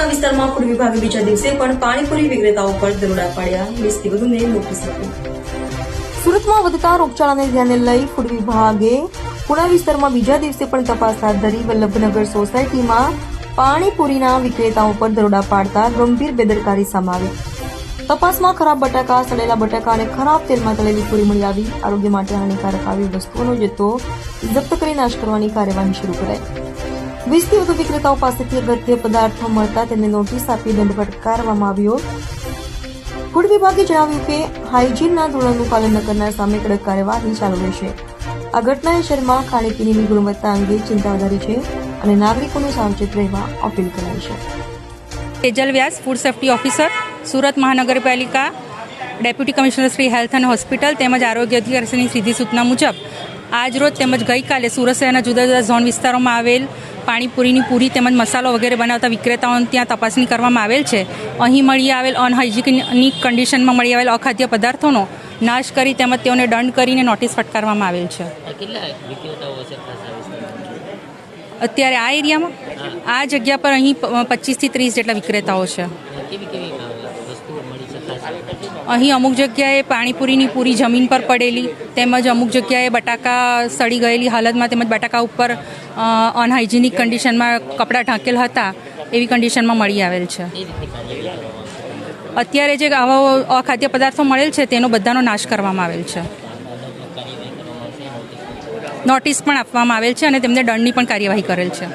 પુણા વિસ્તારમાં ફૂડ વિભાગે બીજા દિવસે પણ પાણીપુરી વિક્રેતાઓ પર દરોડા પાડ્યા. વીસથી વધુને નોટિસ સુરતમાં વધતા રોગચાળાને ધ્યાને લઈ ફૂડ વિભાગે પુણા વિસ્તારમાં બીજા દિવસે પણ તપાસ હાથ ધરી વલ્લભનગર સોસાયટીમાં પાણીપુરીના વિક્રેતાઓ પર દરોડા પાડતા ગંભીર બેદરકારી સામે તપાસમાં ખરાબ બટાકા, સડેલા બટાકા અને ખરાબ તેલમાં તળેલી પૂરી મળી આવી. આરોગ્ય માટે હાનિકારક આવી વસ્તુઓનો જથ્થો જપ્ત કરી નાશ કરવાની કાર્યવાહી શરૂ કરાઈ. વીસથી વધુ વિક્રેતાઓ પાસેથી અગત્ય પદાર્થો મળતા તેને નોટિસ આપી દંડ ફટકારવામાં આવ્યો. ફૂડ વિભાગે જણાવ્યું કે, હાઇજીનના ધોરણનું પાલન ન કરનાર સામે કડક કાર્યવાહી ચાલુ રહેશે. આ ઘટનાએ શહેરમાં ખાણીપીણીની ગુણવત્તા અંગે ચિંતા વધારી છે અને નાગરિકોને સાવચેત રહેવા અપીલ કરાઈ છે. Tejal Vyas, food safety officer, Surat મહાનગરપાલિકા ડેપ્યુટી કમિશનર શ્રી હેલ્થ અને હોસ્પિટલ તેમજ આરોગ્ય અધિકારીની સીધી સૂચના મુજબ આજરોજ તેમજ ગઈકાલે સુરત શહેરના જુદા જુદા ઝોન વિસ્તારોમાં આવેલ પાણીપુરીની પૂરી તેમજ મસાલો વગેરે બનાવતા વિક્રેતાઓને ત્યાં તપાસણી કરવામાં આવેલ છે. અહીં મળી આવેલ અનહાઇજિનિક કન્ડિશનમાં મળી આવેલ અખાદ્ય પદાર્થોનો નાશ કરી તેમજ તેઓને દંડ કરીને નોટિસ ફટકારવામાં આવેલ છે. અત્યારે આ એરિયામાં? આ જગ્યા પર અહીં પચીસથી ત્રીસ જેટલા વિક્રેતાઓ છે. અહીં અમુક જગ્યાએ પાણીપુરીની પૂરી જમીન પર પડેલી, તેમજ અમુક જગ્યાએ બટાકા સડી ગયેલી હાલતમાં તેમજ બટાકા ઉપર અનહાઇજીનિક કન્ડિશનમાં કપડાં ઢાંકેલ હતા, એવી કન્ડિશનમાં મળી આવેલ છે. અત્યારે જે આવા અખાદ્ય પદાર્થો મળેલ છે, તેનો બધાનો નાશ કરવામાં આવેલ છે. નોટિસ પણ આપવામાં આવેલ છે અને તેમને દંડની પણ કાર્યવાહી કરેલ છે.